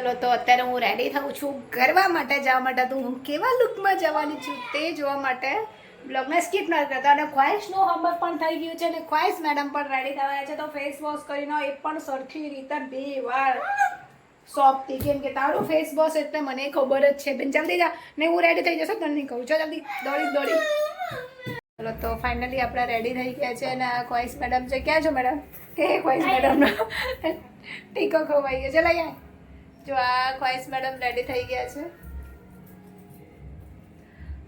ચલો, તો અત્યારે હું રેડી થઉં છું ગરબા માટે, જવા માટે. તો હું કેવા લુકમાં જવાની છું તે જોવા માટે. બ્લોગને સ્કીપ ન કરતા. અને ખ્વાઇશનું હોમવર્ક પણ થઈ ગયું છે અને ખ્વાઇશ મેડમ પણ રેડી થવાયા છે. તો ફેસ વોશ કરીને એ પણ સરખી રીતે બે વાર સોફથી કેમ કે તારું ફેસ વોશ એટલે મને ખબર જ છે. બેન, જલ્દી જા. ને હું રેડી થઈ જશે, તને કહું. છો જલ્દી. દોડી દોડી. ચલો, તો ફાઇનલી આપણે રેડી થઈ ગયા છે અને આ ખ્વાઇશ મેડમ છે. ક્યાં છો મેડમ એ ખ્વાઇશ મેડમ ટીકો ખોવાઈ ગયો. છે લઈ આય જો આ ખ્વાહિશ મેડમ રેડી થઈ ગયા છે.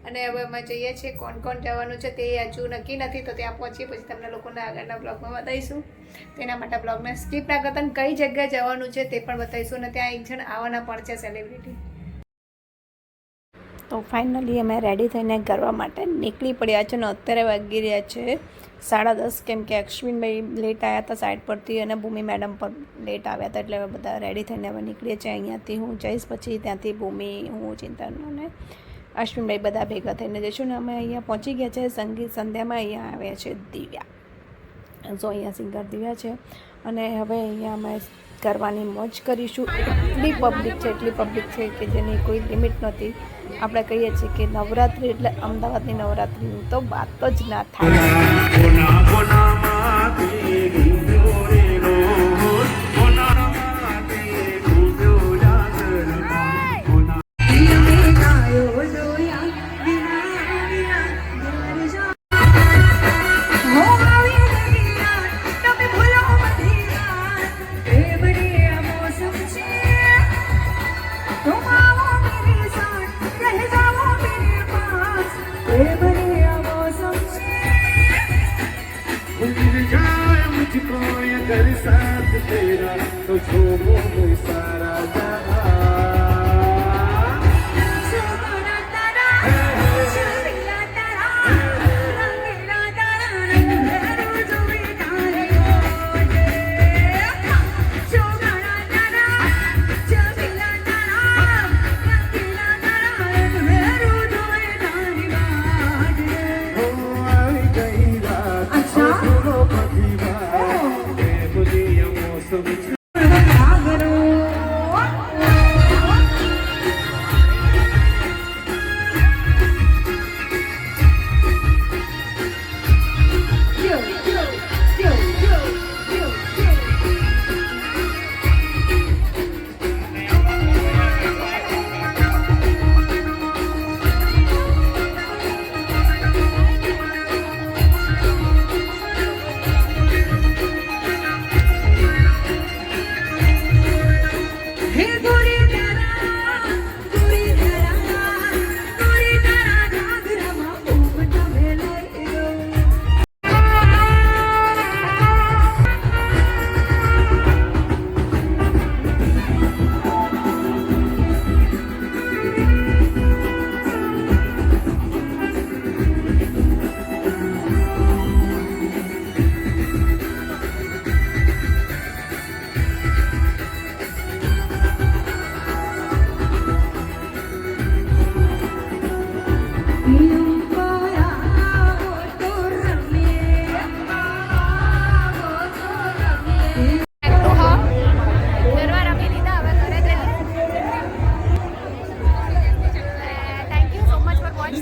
અને હવે અમે જઈએ છીએ કોણ કોણ જવાનું છે તે હજુ નક્કી નથી, તો ત્યાં પહોંચી પછી તમને લોકોને આગળના બ્લોગમાં બતાવીશું. તેના માટે બ્લોગને સ્કીપ ના કરતા કઈ જગ્યાએ જવાનું છે તે પણ બતાવીશું અને ત્યાં એક જણ આવવાના પણ છે સેલિબ્રિટી તો ફાઇનલી અમે રેડી થઈને કરવા માટે નીકળી પડ્યા છે અને અત્યારે વાગી રહ્યા છે સાડા દસ કેમ કે અશ્વિનભાઈ લેટ આવ્યા હતા સાઈડ પરથી અને ભૂમિ મેડમ પણ લેટ આવ્યા હતા એટલે હવે બધા રેડી થઈને હવે નીકળીએ છીએ અહીંયાથી. હું જઈશ પછી ત્યાંથી ભૂમિ, હું, ચિંતન અને અશ્વિનભાઈ બધા ભેગા થઈને જઈશું ને અમે અહીંયા પહોંચી ગયા છે સંગીત સંધ્યામાં. અહીંયા આવ્યા છે દિવ્યા. સો અહીંયા સિંગર દિવ્યા છે. અને હવે અહીંયા અમે કરવાની મોજ કરીશું. એટલી પબ્લિક છે, એટલી પબ્લિક છે કે જેની કોઈ લિમિટ નથી આપણે કહીએ છીએ કે નવરાત્રિ એટલે અમદાવાદની નવરાત્રિની તો વાત જ ના થાય. કરી સાથ તેરા તો જો મોય so much.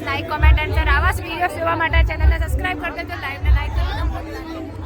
Like comment and આવા જ વિડીયોઝ જોવા માટે ચેનલને સબસ્ક્રાઈબ કરી દેજો લાઈવને લાઈક કરી